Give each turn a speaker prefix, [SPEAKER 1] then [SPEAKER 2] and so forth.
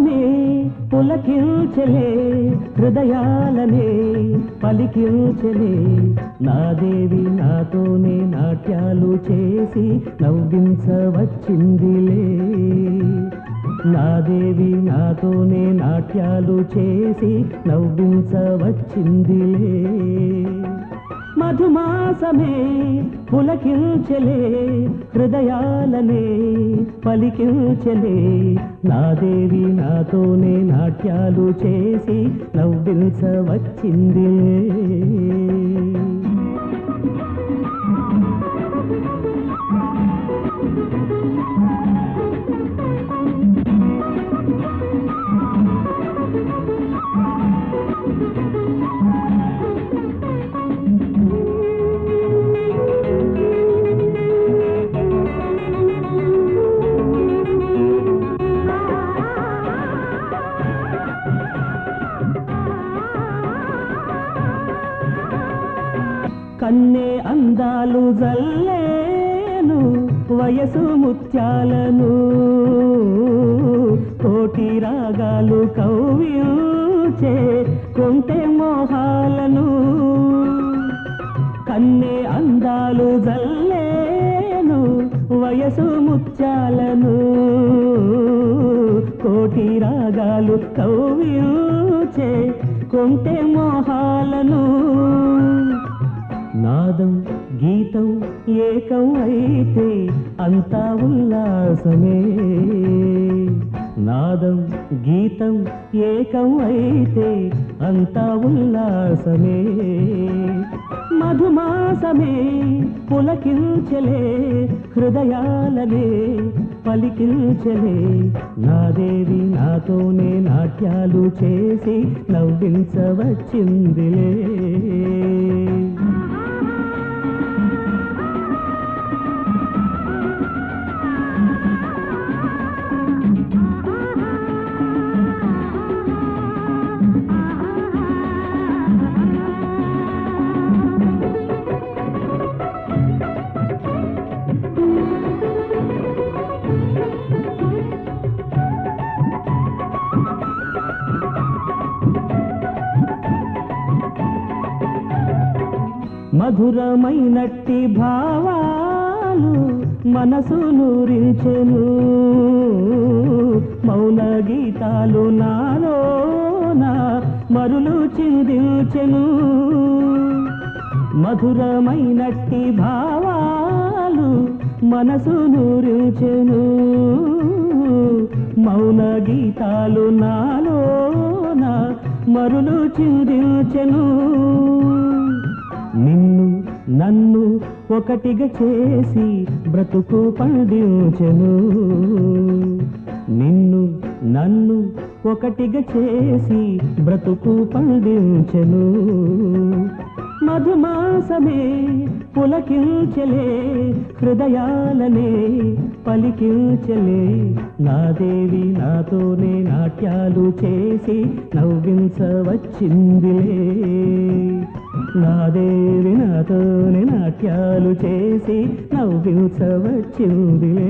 [SPEAKER 1] మధుమాసమే పులకించలే హృదయాలనే పలికించలే నా దేవి నాతోనే నాట్యాలు చేసి నవ్వించవచ్చిందిలే. నా దేవి నాతోనే నాట్యాలు చేసి నవ్వించవచ్చిందిలే. మధుమాసమే పులకించలే హృదయాలనే పలికించలే. నాదేవి నాతోనే నాట్యాలు చేసి నవ్వించవచ్చిందిలే అన్నే అందాలు జల్లేను వయసు ముత్యాలను కోటి రాగాలు కవ్యూచే కొంటే మోహాలను. కన్నే అందాలు జల్లేను వయసు ముత్యాలను కోటి రాగాలు కవ్యూచే కొంటే మోహాలను. నాదం గీతం ఏకం అయితే అంతా ఉల్లాసమే. నాదం గీతం ఏకం అయితే అంతా ఉల్లాసమే. మధుమాసమే పులకించలే హృదయాలనే పలికించలే. నాదేవి నాతోనే నాట్యాలు చేసి నవ్వించవచ్చిందిలే మధురమైనట్టి భావాలు మనసు నూరించెను మౌన గీతాలు నాలోన మరులు చిందించెను మధురమైనట్టి భావాలు మనసు నూరించెను మౌన గీతాలు నాలోన మరులు చిందించెను నన్ను ఒకటిగా చేసి బ్రతుకు పండించెను. నిన్ను నన్ను ఒకటిగా చేసి బ్రతుకు పండించెను. మధుమాసమే పులకించలే హృదయాలనే పలికించలే. నా దేవి నాతోనే నాట్యాలు చేసి నవ్వించవచ్చిందిలే. నా దేవి నాతో నాట్యాలు చేసి నవ్వించవచ్చిందిలే.